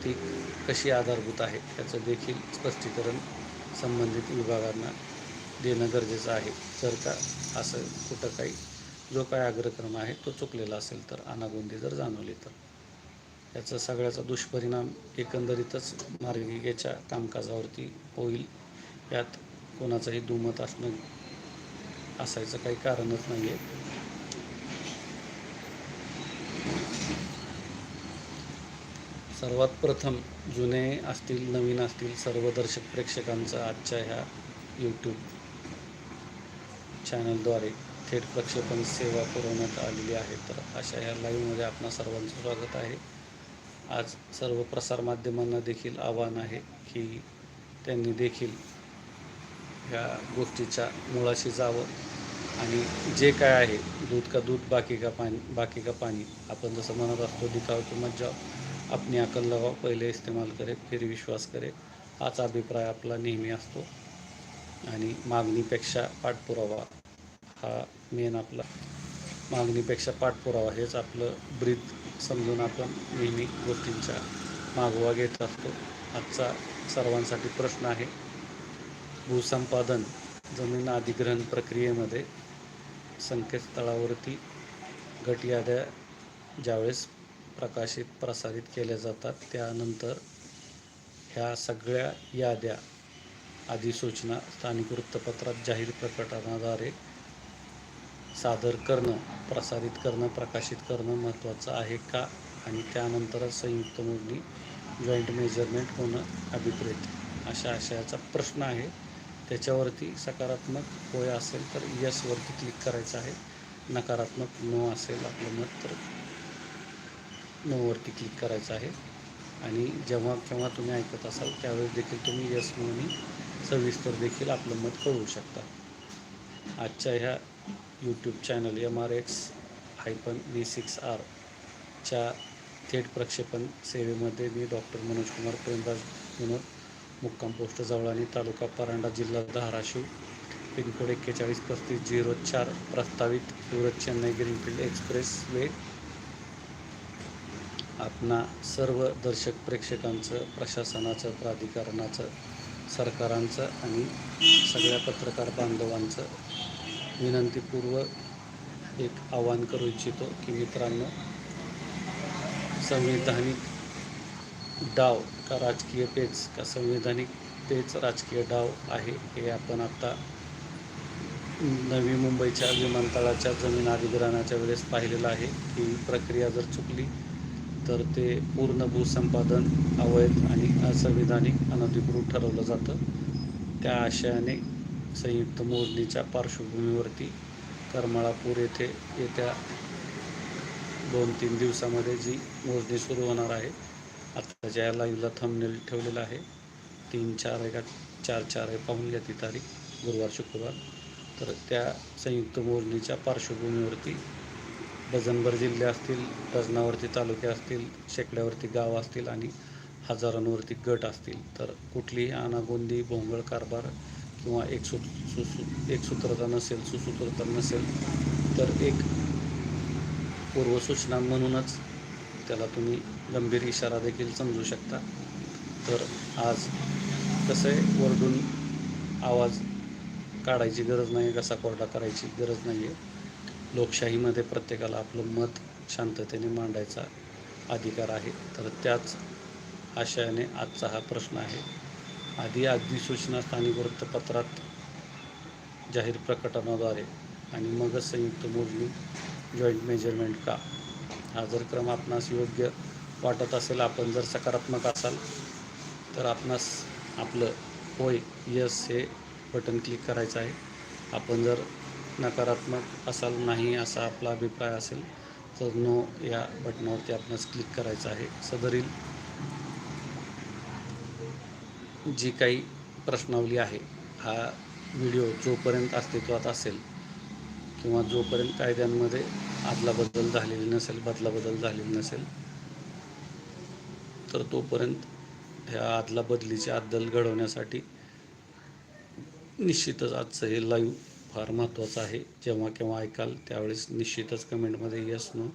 ती कशी आधारभूत आहे याचं देखील स्पष्टीकरण संबंधित विभागांना देणं गरजेचं आहे. जर का असं कुठं काही जो काही अग्रक्रम आहे तो चुकलेला असेल तर अनागोंदी जर जाणवली तर. याचा सगळ्याचा दुष्परिणाम एकंदरीतच मार्गिकेच्या कामकाजावरती होईल यात कोणाचंही दुमत असणं असायचं काही कारणच नाही आहे सर्वात प्रथम जुने असतील नवीन असतील सर्व दर्शक प्रेक्षकांचं आजच्या ह्या यूट्यूब चॅनलद्वारे थेट प्रक्षेपण सेवा पुरवण्यात आलेली आहे. तर अशा ह्या लाईव्हमध्ये आपणा सर्वांचं स्वागत आहे. आज सर्व प्रसारमाध्यमांना देखील आव्हान आहे की त्यांनी देखील ह्या गोष्टीच्या मुळाशी जावं आणि जे काय आहे दूध का दूध बाकी का पाणी बाकी का पाणी आपण जसं म्हणत असतो दिखाव की मज्जाव अपनी अकल लगाओ पहिले इस्तेमाल करे फिर विश्वास करे। हाच अभिप्राय आपला नेहमी असतो। आणि मागणीपेक्षा पाठपुरावा हा मेन आपला मागणीपेक्षा पाठपुरावा हेच आपलं ब्रीद समजून आपण नेहमी गोष्टींच्या मागोवा घेत असतो. आजचा सर्वांसाठी प्रश्न आहे भूसंपादन जमीन अधिग्रहण प्रक्रियेमध्ये संकेतस्थळावरती गट याद्या ज्यावेळेस प्रकाशित प्रसारित केल्या जातात. त्यानंतर ह्या सगळ्या याद्या अधिसूचना स्थानिक वृत्तपत्रात जाहीर प्रकटनाद्वारे सादर करणं प्रसारित करणं प्रकाशित करणं महत्त्वाचं आहे का? आणि त्यानंतरच संयुक्त मोजणी जॉईंट मेजरमेंट होणं अभिप्रेत. अशा आशयाचा प्रश्न आहे. त्याच्यावरती सकारात्मक होय असेल तर यसवरती क्लिक करायचं आहे. नकारात्मक नो असेल आपलं मत तर नोवरती क्लिक करायचं आहे. आणि जेव्हा केव्हा तुम्ही ऐकत असाल त्यावेळेस देखील तुम्ही यस म्हणून सविस्तर देखील आपलं मत कळवू शकता. आजच्या ह्या YouTube channel M R X hyphen V six आरच्या थेट प्रक्षेपण सेवेमध्ये मी डॉक्टर मनोज कुमार प्रेमराज विनोद मुक्काम पोस्ट जवळानी तालुका परांडा जिल्हा धाराशिव पिनकोड एक्केचाळीस पस्तीस झिरो चार प्रस्तावित Surat Chennai greenfield expressway आपणा सर्व दर्शक प्रेक्षकांचं प्रशासनाचं प्राधिकरणाचं सरकारांचं आणि सगळ्या पत्रकार बांधवांचं विनंतीपूर्वक एक आवाहन करू इच्छितो की मित्रांनो संविधानिक डाव का राजकीय पेच का संविधानिक पेच राजकीय डाव आहे हे आपण आता नवी मुंबईच्या विमानतळाच्या जमीन अधिग्रहणाच्या वेळेस पाहिलेलं आहे. ही प्रक्रिया जर चुकली तर ते पूर्ण भूसंपादन अवैध आणि असंविधानिक अनधिकृत ठरवलं जातं. त्या आशयाने संयुक्त मोजणीच्या पार्श्वभूमीवरती करमाळापूर येथे येत्या दोन तीन दिवसामध्ये जी मोजणी सुरू होणार आहे आत्ता ज्या लाईव्हला थंबनेल ठेवलेला आहे. तीन चार आहे का चार चार आहे पाहून घ्या ती तारीख गुरुवार शुक्रवार. तर त्या संयुक्त मोजणीच्या पार्श्वभूमीवरती डझनभर जिल्हे असतील डझनावरती तालुके असतील शेकड्यावरती गाव असतील आणि हजारांवरती गट असतील तर कुठलीही अनागोंदी भोंगळ कारभार किंवा एक सु सुसू एकसूत्रता नसेल सुसूत्रता नसेल तर एक पूर्वसूचना म्हणूनच त्याला तुम्ही गंभीर इशारा देखील समजू शकता. तर आज कसं आहे वरडून आवाज काढायची गरज नाही घसा कोरडा करायची गरज नाही आहे लोकशाहीमध्ये प्रत्येकाला आपलं मत शांततेने मांडायचा अधिकार आहे. तर त्याच आशयाने आजचा हा प्रश्न आहे. आधी अधिसूचना स्थानिक वृत्तपत्रात जाहीर प्रकटनाद्वारे आणि मगच संयुक्त मोजणी जॉईंट मेजरमेंट का? हा जर क्रम आपणास योग्य वाटत असेल आपण जर सकारात्मक असाल तर आपणास आपलं होय यस हे बटन क्लिक करायचं आहे. आपण जर नकारात्मक असाल नाही असा आपला अभिप्राय असेल तर नो या बटनावरती आपणास क्लिक करायचं आहे. सदरील जी काही प्रश्नावली आहे हा व्हिडिओ जोपर्यंत अस्तित्वात असेल किंवा जोपर्यंत कायद्यांमध्ये आदलाबदल झालेली नसेल बदलाबदल झालेली नसेल तर तोपर्यंत ह्या आदला बदलीची अद्दल घडवण्यासाठी निश्चितच आजचं हे लाईव्ह फार महत्त्वाचं आहे. जेव्हा केव्हा ऐकाल त्यावेळेस निश्चितच कमेंटमध्ये यस नो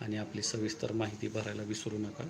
आणि आपली सविस्तर माहिती भरायला विसरू नका.